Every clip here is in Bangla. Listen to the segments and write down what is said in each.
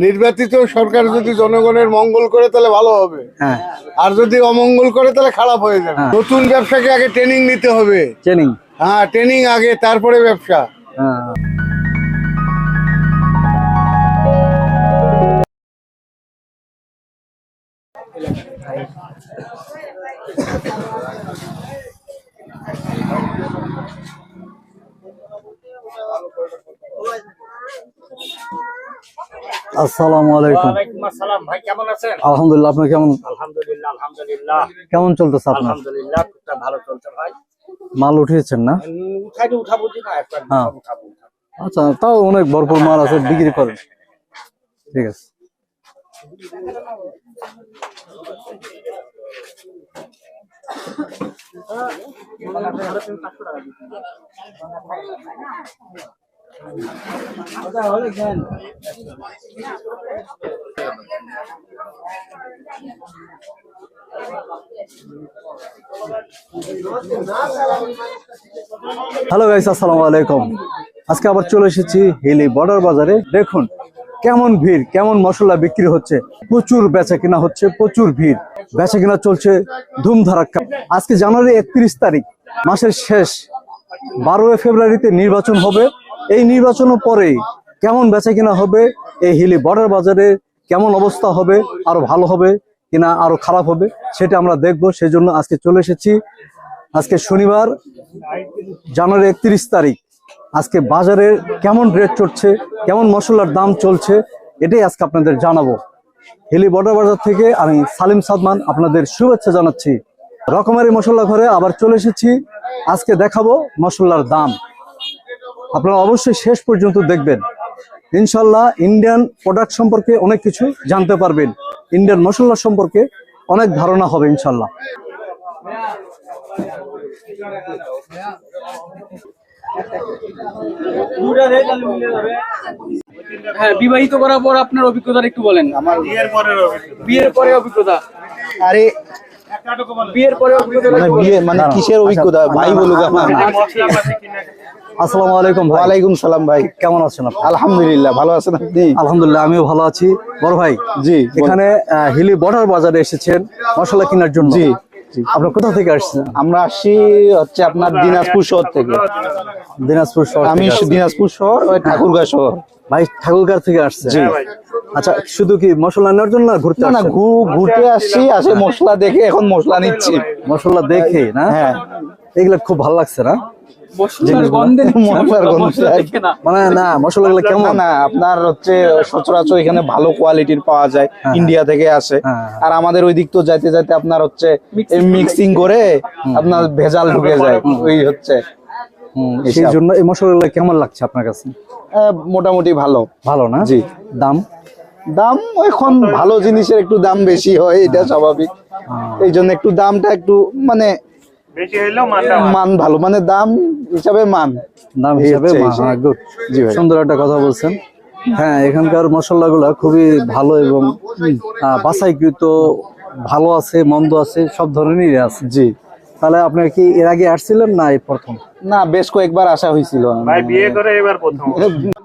নির্বাচিত সরকার যদি জনগণের মঙ্গল করে তাহলে ভালো হবে। হ্যাঁ। আর যদি অমঙ্গল করে তাহলে খারাপ হয়ে যাবে। হ্যাঁ। নতুন ব্যবসাকে আগে ট্রেনিং নিতে হবে। ট্রেনিং হ্যাঁ ট্রেনিং আগে তারপরে ব্যবসা। হ্যাঁ। আসসালামু আলাইকুম। আসসালাম। ভাই কেমন আছেন? আলহামদুলিল্লাহ আপনি কেমন? আলহামদুলিল্লাহ আলহামদুলিল্লাহ। কেমন চলতেছে আপনার? আলহামদুলিল্লাহ খুবটা ভালো চলছে ভাই। মাল উঠিয়েছেন না? উম, উঠাবো না একবার হ্যাঁ। উঠাবো আচ্ছা তাও অনেক ভরপুর মাল আছে বিক্রি করেন। ঠিক আছে। হ্যালো গাইস, আসসালামু আলাইকুম। আজকে আবার চলে এসেছি হিলি বর্ডার বাজারে। দেখুন, কেমন ভিড়, কেমন মশলা বিক্রি হচ্ছে। প্রচুর বেচা কিনা হচ্ছে, প্রচুর ভিড়। বেচা কিনা চলছে ধুমধারাক্কা। আজকে জানুয়ারি একত্রিশ তারিখ, মাসের শেষ। বারোই ফেব্রুয়ারিতে নির্বাচন হবে। এই নির্বাচনের পরেই কেমন বেচা কিনা হবে? এই হিলি বর্ডার বাজারে কেমন অবস্থা হবে? আরও ভালো হবে কিনা আরও খারাপ হবে? সেটা আমরা দেখব। সেই জন্য আজকে চলে এসেছি। আজকে শনিবার, জানুয়ারি একত্রিশ তারিখ। আজকে বাজারে কেমন রেট চড়ছে? কেমন মশলার দাম চলছে? এটাই আজকে আপনাদের জানাব। হিলি বর্ডার বাজার থেকে আমি সালিম সাদমান আপনাদের শুভেচ্ছা জানাচ্ছি। রকমারি মশলা ঘরে আবার চলে এসেছি। আজকে দেখাবো মশলার দাম। আপনারা অবশ্যই শেষ পর্যন্ত দেখবেন। ইনশাল্লাহ ইন্ডিয়ান প্রোডাক্ট সম্পর্কে অনেক কিছু জানতে পারবেন। ইন্ডিয়ান মশলা সম্পর্কে অনেক ধারণা হবে ইনশাল্লাহ হ্যাঁ বিবাহিত করার পর আপনার অভিজ্ঞতা একটু বলেন। আমার বিয়ের পরে অভিজ্ঞতা। আরে বিয়ের পরে মানে বিয়ে মানে কিসের অভিজ্ঞতা? ভাই বলুক আমার আসসালামু আলাইকুম ভাই। ওয়ালাইকুম সালাম ভাই। কেমন আছেন আপনি? আলহামদুলিল্লাহ ভালো আছেন আপনি? আলহামদুলিল্লাহ আমিও ভালো আছি। বড় ভাই জি এখানে আহ, হিলি বর্ডার বাজারে এসেছেন মশলা কেনার জন্য। জি। আপনার কোথা থেকে আসছেন? আমরা আসছি হচ্ছে আপনার দিনাজপুর শহর থেকে। দিনাজপুর শহর আমি দিনাজপুর শহর ওই ঠাকুরগাঁ শহর। ভাই ঠাকুরগাঁও থেকে আসছে জি। আচ্ছা শুধু কি মশলা নেওয়ার জন্য ঘুরতে না ঘুরতে আসছি আসে মশলা দেখে এখন মশলা নিচ্ছি। মশলা দেখে না? হ্যাঁ। এগুলা খুব ভালো লাগছে না। মশলা মানে না কেমন? না আপনার হচ্ছে সচরাচর এখানে ভালো কোয়ালিটির পাওয়া যায় ইন্ডিয়া থেকে আসে। হ্যাঁ। আর আমাদের ওই দিক তো যাইতে যাইতে আপনার হচ্ছে মিক্সিং করে। আপনার ভেজাল ঢুকে যায় ওই হচ্ছে হুম, সেই জন্য এই মশলাগুলো কেমন লাগছে আপনার কাছে? আহ, মোটামুটি ভালো। ভালো না? জি। দাম? দাম এখন ভালো জিনিসের একটু দাম বেশি হয় এটা স্বাভাবিক। এই জন্য একটু দামটা একটু মানে মান ভালো। মানে দাম হিসাবে মান। দাম হিসাবে। হ্যাঁ, good. জি ভাই। সুন্দর একটা কথা বলছেন। হ্যাঁ এখানকার মশলাগুলো খুবই ভালো এবং বাছাইকৃত ভালো আছে মন্দ আছে সব ধরনেরই আছে। জি। তাহলে আপনি কি এর আগে আসছিলেন না এই প্রথম? না বেশ কয়েকবার আসা হয়েছিল। ভাই বিয়ে করে এবার প্রথম।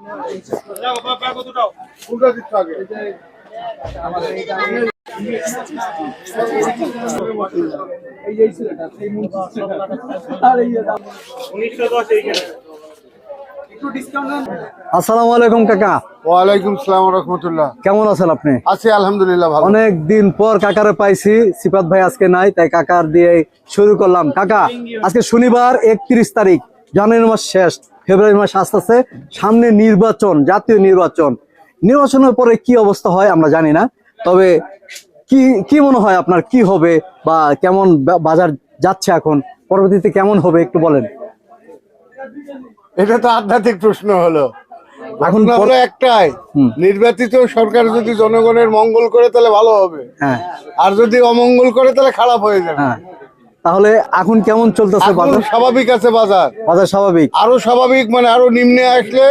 আসসালামু আলাইকুম কাকা। ওয়ালাইকুম সালাম রহমতুল্লাহ। কেমন আছেন আপনি? আছি আলহামদুলিল্লাহ ভালো। অনেক দিন পর কাকারে পাইছি সিপাত ভাই আজকে নাই তাই কাকার দিয়ে শুরু করলাম। কাকা আজকে শনিবার একত্রিশ তারিখ জানুয়ারি মাস শেষ। ফেব্রুয়ারি মাস আসতেছে সামনে নির্বাচন জাতীয় নির্বাচন। নির্বাচনের পরে কি অবস্থা হয় আমরা জানি না তবে কি কি মনে হয় আপনার কি হবে বা কেমন বাজার যাচ্ছে এখন? পরবর্তীতে কেমন হবে একটু বলেন। এটা তো আধ্যাত্মিক প্রশ্ন হলো। এখন হলো একটাই। নির্বাচিত সরকার যদি জনগণের মঙ্গল করে তাহলে ভালো হবে। হ্যাঁ। আর যদি অমঙ্গল করে তাহলে খারাপ হয়ে যাবে। হ্যাঁ। তাহলে এখন কেমন চলতেছে বাজার? স্বাভাবিক আছে বাজার। বাজার স্বাভাবিক। আরও স্বাভাবিক মানে আরও নিম্নে আসলে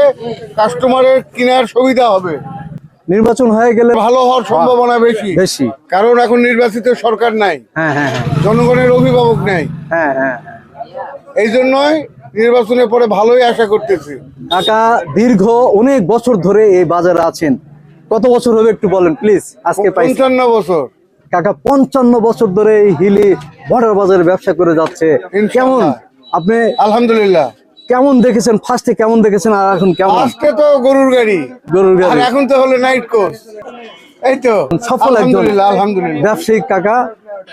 কাস্টমারের কেনার সুবিধা হবে। নির্বাচন হয়ে গেলে ভালো হওয়ার সম্ভাবনা বেশি। বেশি। কারণ এখন নির্বাচিত সরকার নাই। হ্যাঁ হ্যাঁ হ্যাঁ। জনগণের অভিভাবক নাই। হ্যাঁ হ্যাঁ এই জন্যই নির্বাচনের পরে ভালোই আশা করতেছি। কাকা দীর্ঘ অনেক বছর ধরে এই বাজারে আছেন। কত বছর হবে একটু বলেন প্লিজ আজকে পঞ্চান্ন বছর। কাকা পঞ্চান্ন বছর ধরে এই হিলি বর্ডার বাজারে ব্যবসা করে যাচ্ছে। কেমন? আপনি আলহামদুলিল্লাহ। কেমন দেখেছেন? ফার্স্টে কেমন দেখেছেন? আর এখন কেমন? আজকে তো গরুর গাড়ি। গরুর গাড়ি। এখন তো হলো নাইট কোর্স এই তো সফল একজন। আলহামদুলিল্লাহ ব্যবসায়িক কাকা।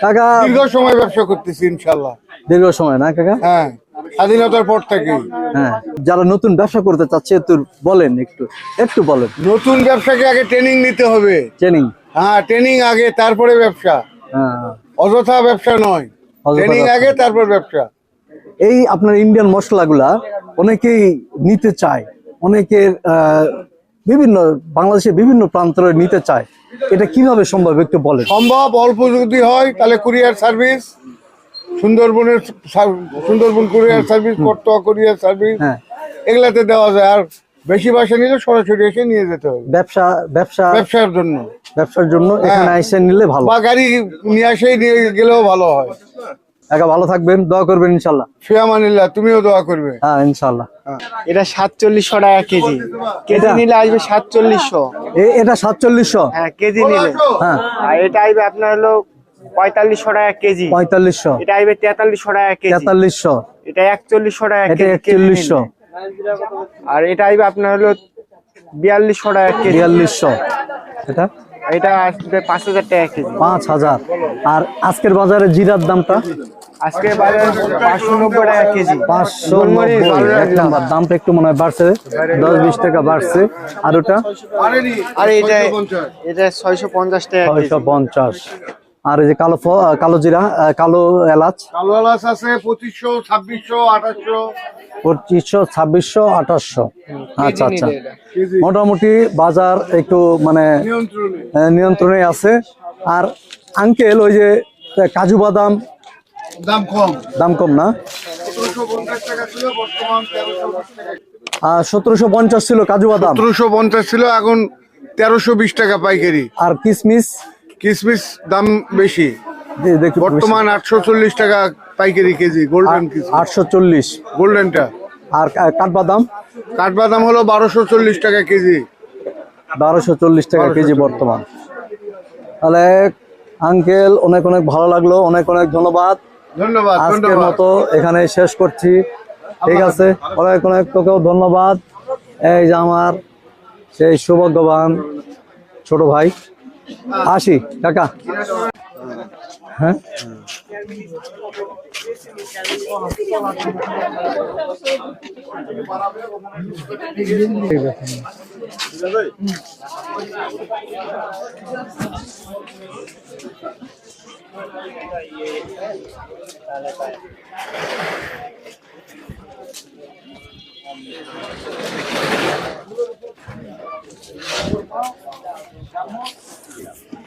কাকা দীর্ঘ সময় ব্যবসা করতেছি ইনশাল্লাহ। দীর্ঘ সময় না কাকা? হ্যাঁ স্বাধীনতার পর থেকেই। হ্যাঁ যারা নতুন ব্যবসা করতে চাচ্ছে একটু বলেন একটু একটু বলেন। নতুন ব্যবসাকে আগে ট্রেনিং নিতে হবে। ট্রেনিং হ্যাঁ ট্রেনিং আগে তারপরে ব্যবসা। হ্যাঁ। অযথা ব্যবসা নয়। ট্রেনিং আগে তারপর ব্যবসা। এই আপনার ইন্ডিয়ান মশলাগুলা অনেকেই নিতে চায়। অনেকের বিভিন্ন বাংলাদেশের বিভিন্ন প্রান্তরে নিতে চায়। এটা কীভাবে সম্ভব একটু বলেন? সম্ভব অল্প যদি হয় তাহলে কুরিয়ার সার্ভিস সুন্দরবনের Sundarban courier service Karatoya courier service এগুলাতে দেওয়া যায়। আর বেশি বাসা নিলে সরাসরি এসে নিয়ে যেতে হবে। ব্যবসা ব্যবসা ব্যবসার জন্য। ব্যবসার জন্য এখানে এসে নিলে ভালো। বা গাড়ি নিয়ে আসেই নিয়ে গেলেও ভালো হয়। একা ভালো থাকবেন দোয়া করবেন ইনশাল্লাহ। ফিয়ামানিল্লাহ তুমিও দোয়া করবে। হ্যাঁ ইনশাল্লাহ। এটা সাতচল্লিশশো টাকা কেজি। কেজি নিলে আসবে সাতচল্লিশশো। এ- এটা সাতচল্লিশশো? হ্যাঁ কেজি নিলে। হ্যাঁ। আর এটা আসবে আপনার হলো পঁয়তাল্লিশশো টাকা কেজি। পঁয়তাল্লিশশো। এটা আসবে তেতাল্লিশশো টাকা কেজি। তেতাল্লিশশো। এটা একচল্লিশশো টাকা কেজি একচল্লিশশো। আর এটা আসবে আপনার হলো বিয়াল্লিশশো টাকা কেজি। বিয়াল্লিশশো। এটা? এটা আসবে পাঁচ হাজার টাকা কেজি। পাঁচ হাজার। আর আজকের বাজারে জিরার দামটা? আজকে বাজার পাঁচশো নব্বই টাকা কেজি। পাঁচশো এক নাম্বার। দামটা একটু মনে হয় বাড়ছে। দশ বিশ টাকা বাড়ছে। আর ওটা? আর এটা এটা ছয়শো পঞ্চাশ টাকা ছয়শো পঞ্চাশ। আর এই যে কালো ফ- কালো জিরা কালো এলাচ? কালো এলাচ আছে পঁচিশশো ছাব্বিশশো আঠাশশো। পঁচিশশো ছাব্বিশশো আঠাশশো। আচ্ছা আচ্ছা। মোটামুটি বাজার একটু মানে নিয়ন্ত্রণে। আছে। আর আঙ্কেল ওই যে কাজু বাদাম দাম কম। দাম কম না? সতেরোশো পঞ্চাশ ছিল কাজু বাদাম? সতেরোশো পঞ্চাশ ছিল এখন তেরোশো বিশ টাকা পাইকারি। আর কিসমিস? কিসমিস দাম বেশি। বর্তমান আটশো চল্লিশ টাকা পাইকারি কেজি গোল্ডেন আটশো চল্লিশ। গোল্ডেনটা আর কাঠবাদাম? কাঠবাদাম হলো বারোশো চল্লিশ টাকা কেজি। বারোশো চল্লিশ টাকা কেজি বর্তমান। তাহলে আঙ্কেল অনেক অনেক ভালো লাগল অনেক অনেক ধন্যবাদ। ধন্যবাদ আজকের মতো এখানে শেষ করছি। ঠিক আছে অনেক অনেক তোকেও ধন্যবাদ। এই যে আমার সেই সৌভাগ্যবান ছোট ভাই। আসি কাকা। হ্যাঁ Vamos.